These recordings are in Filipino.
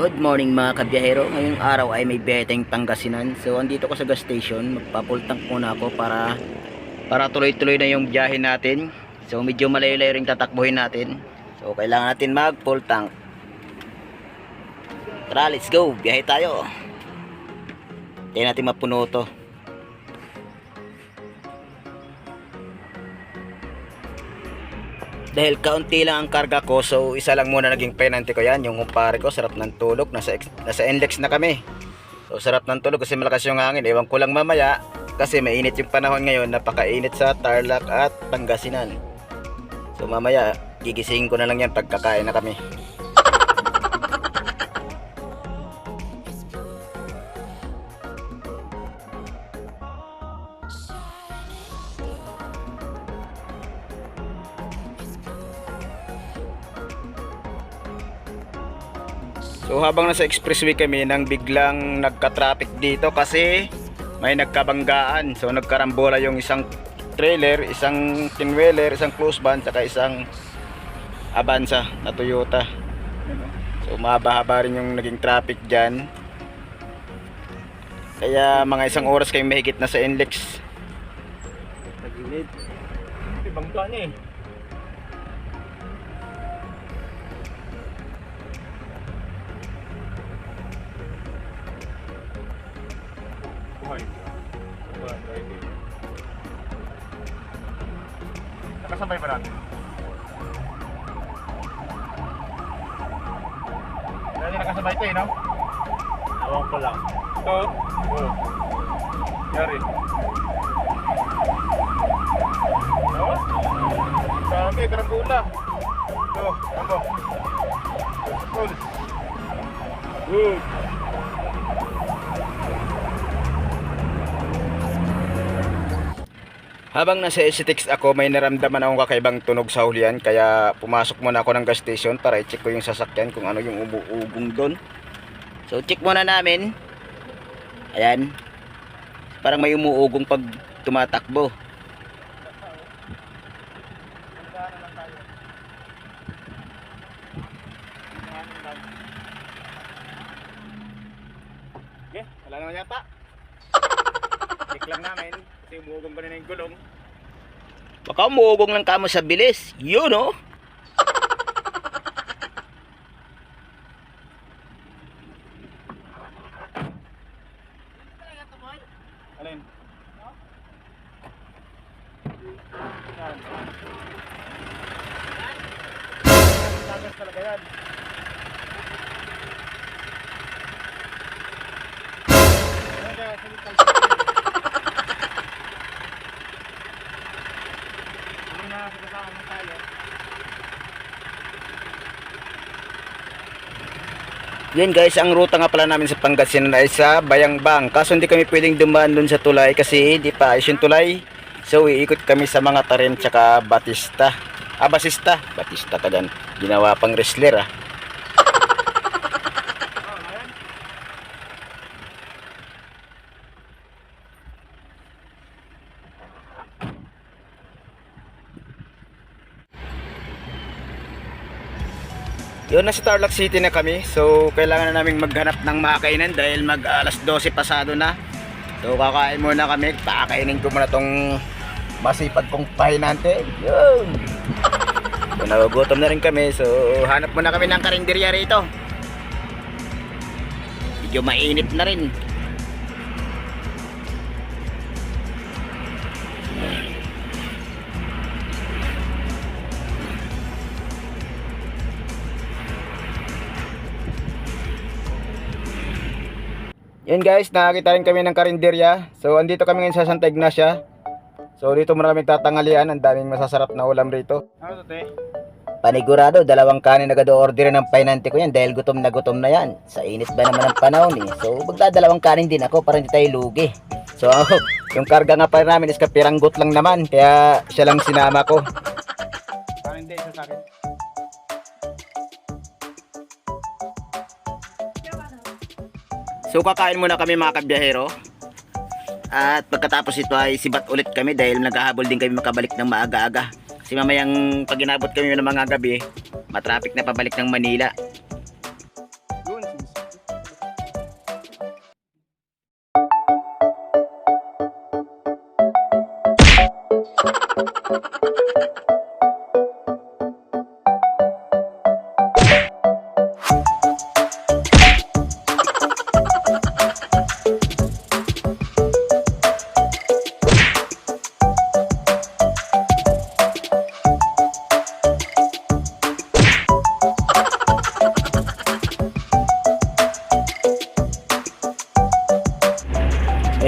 Good morning mga kabiyahero. Ngayong araw ay may tayong Pangasinan. So andito ko sa gas station. Magpa-full tank muna ako para para tuloy-tuloy na yung biyahe natin. So medyo malayo-layo rin tatakbuhin natin. So kailangan natin mag-full tank. Tara, let's go. Biyahe tayo. Hindi natin mapuno to. Dahil kaunti lang ang karga ko, so isa lang muna naging penalty ko yan. Yung kumpare ko, sarap ng tulog. Nasa, nasa index na kami. So sarap ng tulog kasi malakas yung hangin. Ewan ko lang mamaya kasi mainit yung panahon ngayon. Napakainit sa Tarlac at Pangasinan. So mamaya, gigisingin ko na lang yan pagkakain na kami. So habang nasa expressway kami nang biglang nagka-traffic dito kasi may nagkabanggaan. So nagkarambola yung isang trailer, isang tinwheeler, isang close van, saka isang Avanza na Toyota. So mahaba-haba rin yung naging traffic dyan. Kaya mga isang oras kayong mahigit na sa NLEX. Tagilid. Ibang eh. Nakasabay ba natin? Dahil nakasabay ito eh, no? Awang ko lang. Ito? Oo. Yari. No? Sabi, karangula. Ito? Cool. Good. Habang nasa SCTX ako, may naramdaman akong kakaibang tunog sa hulihan. Kaya pumasok muna ako ng gas station para i-check ko yung sasakyan kung ano yung umuugong doon. So check muna namin. Ayan. Parang may umuugong pag tumatakbo. Okay, wala naman yata. Lang namin. Kasi umugong pa rin yung gulong. Baka umuugong lang kamo sa bilis. Yun oh. Alin? Yan. Tagas talaga yan. Ayan Yan guys, ang ruta nga pala namin sa Pangasinan ay sa Bayangbang. Kaso hindi kami pwedeng dumaan dun sa tulay kasi di pa ayos yung tulay. So iikot kami sa mga taren tsaka Batista. Ah, Basista. Batista ka dyan. Ginawa pang wrestler ah. Yun, nasa Tarlac City na kami. So, kailangan na namin maghanap ng makakainan dahil mag alas 12 pasado na. So, kakain muna kami. Pakakainin ko muna tong masipag kong pahinante. Yun. So, nagugutom na rin kami. So, hanap muna kami ng karinderya rito. Medyo mainit na rin. Yun guys, nakakita rin kami ng karinderya. So, andito kami ngayon sa Santa Ignacia. So, dito maraming tatangalian. Ang daming masasarap na ulam rito. Ano to, te? Panigurado, dalawang kanin na order ng painante ko yan dahil gutom na gutom na yan. Sa init ba naman ang panahon eh. So, magdadalawang kanin din ako para hindi tayo lugi. So, yung karga nga pa namin is kapiranggot lang naman. Kaya siya lang sinama ko. Parang hindi, isa sa akin. So, kakain muna kami mga kabiyahero. At pagkatapos ito ay sibat ulit kami dahil naghahabol din kami makabalik ng maaga-aga. Kasi mamayang pag inabot kami ng mga gabi, matraffic na pabalik ng Manila.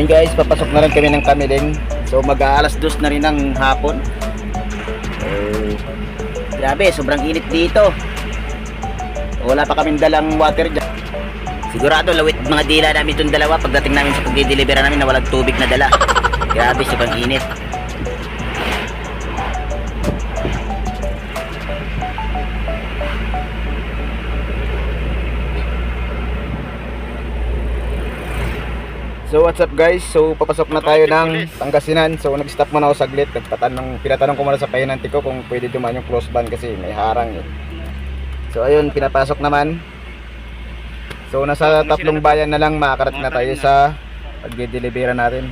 Ayun guys, papasok na rin kami ng Kamiling. So mag-aalas dos na rin ng hapon. Eh, grabe, sobrang init dito. Wala pa kaming dalang water dyan. Sigurado lawit mga dila namin itong dalawa pagdating namin sa pagdidelivera namin na walang tubig na dala. Grabe, sobrang init. So what's up guys? So papasok na tayo ng Pangasinan. So nag-stop muna ako saglit. Nagpatanong, pinatanong ko muna sa pahinanti ko kung pwede dumaan yung close band kasi may harang eh. So ayun, pinapasok naman. So nasa tatlong bayan na lang makakarating na tayo sa pagdidelibera natin.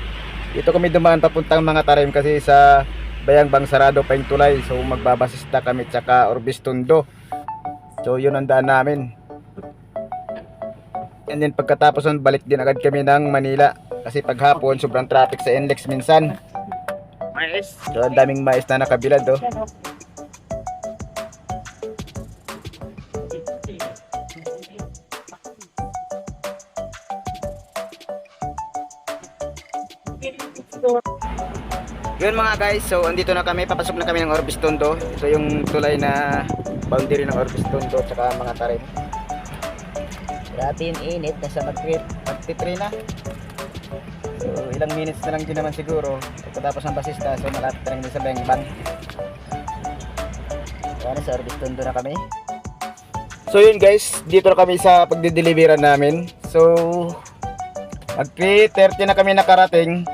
Dito kami dumaan papuntang mga tarim kasi sa Bayang Bangsarado pa yung tulay. So magbabasista kami tsaka Orbistondo. So yun ang daan namin. And then pagkatapos nun, balik din agad kami ng Manila. Kasi paghapon, sobrang traffic sa NLEX minsan. Mais. So, ang daming mais na nakabilad, oh. Yun mga guys, so andito na kami, papasok na kami ng Orbistondo. Ito yung tulay na boundary ng Orbistondo at saka mga tarim. Grabe yung init, nasa mag-trip, mag-3 na. So ilang minutes na lang din naman siguro pagkatapos ng basista, so malapit na rin sa Bengban. Kaya sa Orbistondo na kami. So yun guys, dito na kami sa pagdidelivera namin. So mag 3.30 na kami nakarating.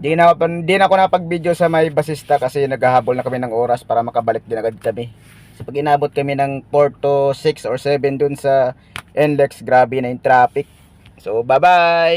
Di na, di na ako nakapag-video sa may basista kasi naghahabol na kami ng oras para makabalik din agad kami. So pag inabot kami ng 4 to 6 or 7 dun sa NLEX, grabe na yung traffic. So bye bye!